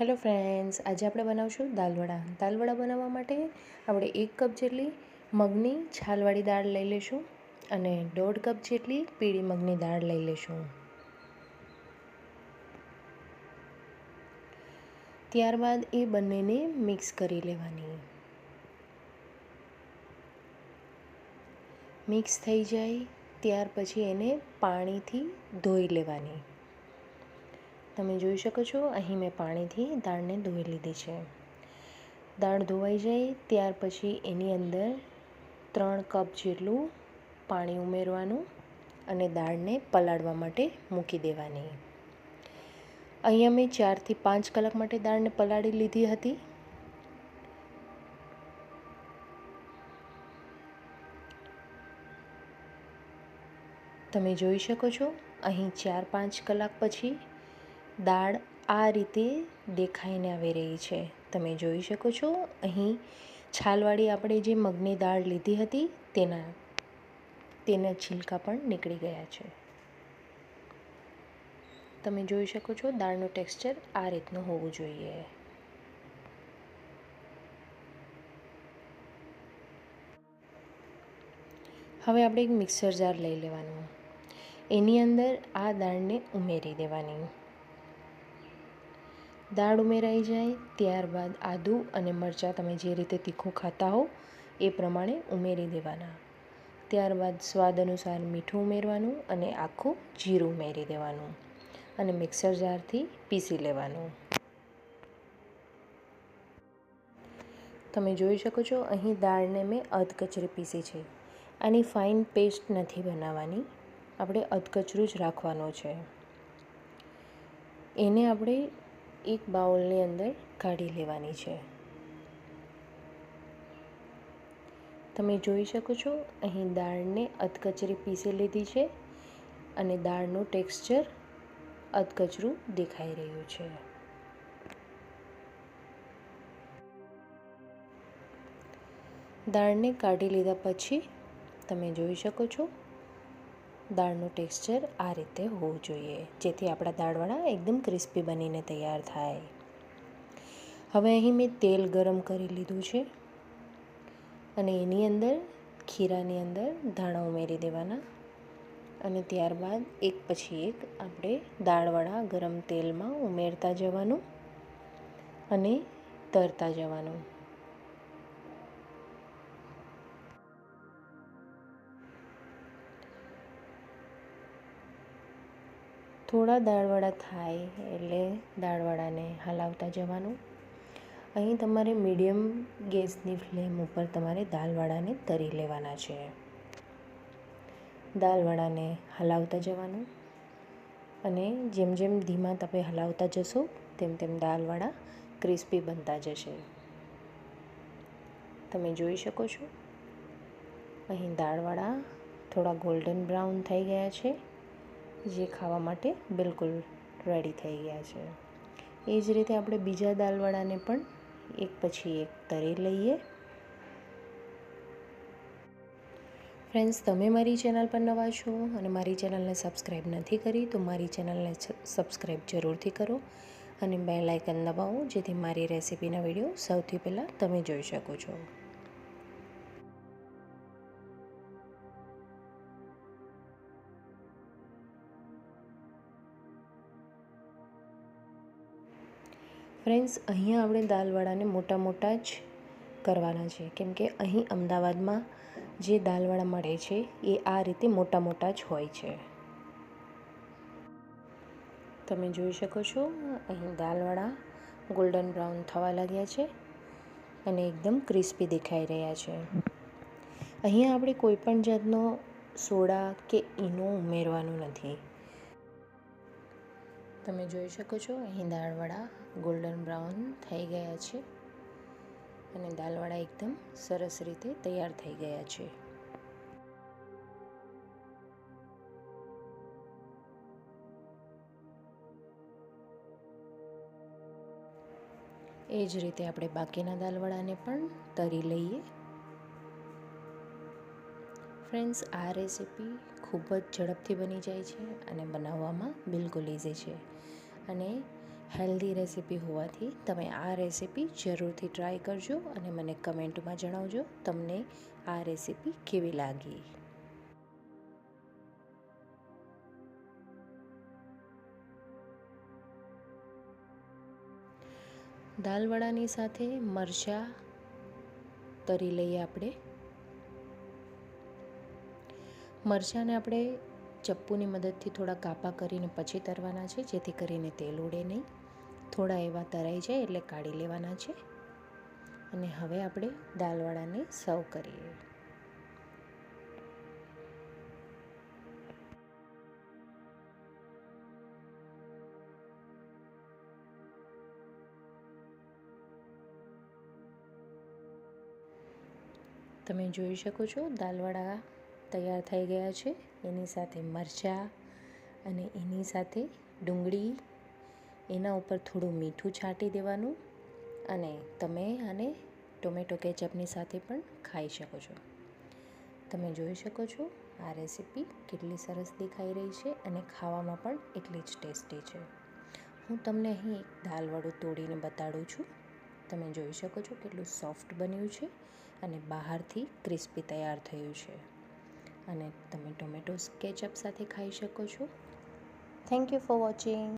Hello friends આજે આપણે બનાવશું દાલવડા. દાલવડા બનાવવા માટે આપણે એક કપ જેટલી મગની છાલવાળી દાળ લઈ લઈશું અને દોઢ કપ જેટલી પીળી મગની દાળ લઈ લઈશું. ત્યારબાદ એ બંનેને મિક્સ કરી લેવાની. મિક્સ થઈ જાય ત્યાર પછી એને પાણીથી ધોઈ લેવાની. તમે જોઈ શકો છો, અહીં મેં પાણીથી દાળને ધોઈ લીધી છે. દાળ ધોવાઈ જાય ત્યાર પછી એની અંદર ત્રણ કપ જેટલું પાણી ઉમેરવાનું અને દાળને પલાળવા માટે મૂકી દેવાની. અહીંયા મેં ચારથી પાંચ કલાક માટે દાળને પલાળી લીધી હતી. તમે જોઈ શકો છો, અહીં ચાર પાંચ કલાક પછી દાળ આ રીતે દેખાઈને આવી રહી છે. તમે જોઈ શકો છો, અહીં છાલવાળી આપણે જે મગની દાળ લીધી હતી, તેના તેના છિલકા પણ નીકળી ગયા છે. તમે જોઈ શકો છો, દાળનું ટેક્સચર આ રીતનું હોવું જોઈએ. હવે આપણે એક મિક્સર જાર લઈ લેવાનું. એની અંદર આ દાળને ઉમેરી દેવાની. દાળ ઉમેરાઈ જાય, ત્યારબાદ આદું અને મરચાં તમે જે રીતે તીખું ખાતા હો, એ પ્રમાણે ઉમેરી દેવાના. ત્યારબાદ સ્વાદ અનુસાર મીઠું ઉમેરવાનું અને આખું જીરું ઉમેરી દેવાનું અને મિક્સર જારથી પીસી લેવાનું. તમે જોઈ શકો છો, અહીં દાળને મેં અધકચરી પીસી છે. આની ફાઇન પેસ્ટ નથી બનાવવાની, આપણે અધકચરું જ રાખવાનું છે. એને આપણે એક બાઉલની અંદર કાઢી લેવાની છે. તમે જોઈ શકો છો, અહીં દાળને અધકચરી પીસી લીધી છે અને દાળનું ટેક્સચર અધકચરું દેખાઈ રહ્યું છે. દાળને કાઢી લીધા પછી તમે જોઈ શકો છો દાળનું ટેક્સચર આ રીતે હોવું જોઈએ, જેથી આપણા દાળવાળા એકદમ ક્રિસ્પી બનીને તૈયાર થાય. હવે અહીં મેં તેલ ગરમ કરી લીધું છે અને એની અંદર, ખીરાની અંદર ધાણા ઉમેરી દેવાના. અને ત્યારબાદ એક પછી એક આપણે દાળવાળા ગરમ તેલમાં ઉમેરતા જવાનું અને તરતા જવાનું. થોડા દાળવડા થાય એટલે દાળવડાને હલાવતા જવાનું. અહીં તમારે મીડિયમ ગેસની ફ્લેમ ઉપર તમારે દાળવડાને તરી લેવાના છે. દાળવડાને હલાવતા જવાનું અને જેમ જેમ ધીમા તપે હલાવતા જશો, તેમ તેમ દાળવડા ક્રિસ્પી બનતા જશે. તમે જોઈ શકો છો. અહીં દાળવડા થોડા ગોલ્ડન બ્રાઉન થઈ ગયા છે. જે ખાવા માટે બિલકુલ રેડી થઈ ગયા છે. એ જ રીતે આપણે બીજા દાલવડાને પણ એક પછી એક તરી લઈએ. ફ્રેન્ડ્સ તમે મારી ચેનલ પર નવા છો અને મારી ચેનલને સબસ્ક્રાઈબ નથી કરી, તો મારી ચેનલને સબસ્ક્રાઈબ જરૂરથી કરો અને બે લાઇકન દબાવો, જેથી મારી રેસિપીના વીડિયો સૌથી પહેલાં તમે જોઈ શકો છો. ફ્રેન્ડ્સ, અહીંયા આપણે દાલવડાને મોટા મોટા જ કરવાના છે. કેમ કે અહીં અમદાવાદમાં જે દાલવડા મળે છે, એ આ રીતે મોટા મોટા જ હોય છે. તમે જોઈ શકો છો, અહીં દાલવડા ગોલ્ડન બ્રાઉન થવા લાગ્યા છે અને એકદમ ક્રિસ્પી દેખાઈ રહ્યા છે. અહીંયા આપણે કોઈપણ જાતનો સોડા કે ઈનો ઉમેરવાનું નથી. તમે જોઈ શકો છો, અહીં દાળવડા ગોલ્ડન બ્રાઉન થઈ ગયા છે અને દાલવડા એકદમ સરસ રીતે તૈયાર થઈ ગયા છે. એ જ રીતે આપણે બાકીના દાલવડાને પણ તરી લઈએ. ફ્રેન્ડ્સ આ રેસીપી ખૂબ જ ઝડપથી બની જાય છે અને બનાવવામાં બિલકુલ ઇઝી છે. અને હેલ્ધી રેસીપી હોવાથી તમે આ રેસીપી જરૂરથી ટ્રાય કરજો અને મને કમેન્ટમાં જણાવજો તમને આ રેસીપી કેવી લાગી. દાલવડાની સાથે મરચાં તરી લઈએ આપણે. મરચાંને આપણે ચપ્પુની મદદથી થોડા કાપા કરીને પછી તરવાના છે, જેથી કરીને તેલ ઉડે નહીં. થોડા એવા તરાઈ જાય એટલે કાઢી લેવાના છે. અને હવે આપણે દાલવડાને સર્વ કરીએ. તમે જોઈ શકો છો, દાલવડા તૈયાર થઈ ગયા છે. એની સાથે મરચાં અને એની સાથે ડુંગળી. એના ઉપર થોડું મીઠું છાંટી દેવાનું અને તમે આને ટોમેટો કેચઅપની સાથે પણ ખાઈ શકો છો. તમે જોઈ શકો છો આ રેસીપી કેટલી સરસ દેખાઈ રહી છે અને ખાવામાં પણ એટલી જ ટેસ્ટી છે. હું તમને અહીં એક દાલવડું તોડીને બતાડું છું. તમે જોઈ શકો છો કેટલું સોફ્ટ બન્યું છે અને બહારથી ક્રિસ્પી તૈયાર થયું છે. અને તમે ટોમેટો કેચઅપ સાથે ખાઈ શકો છો. Thank you for watching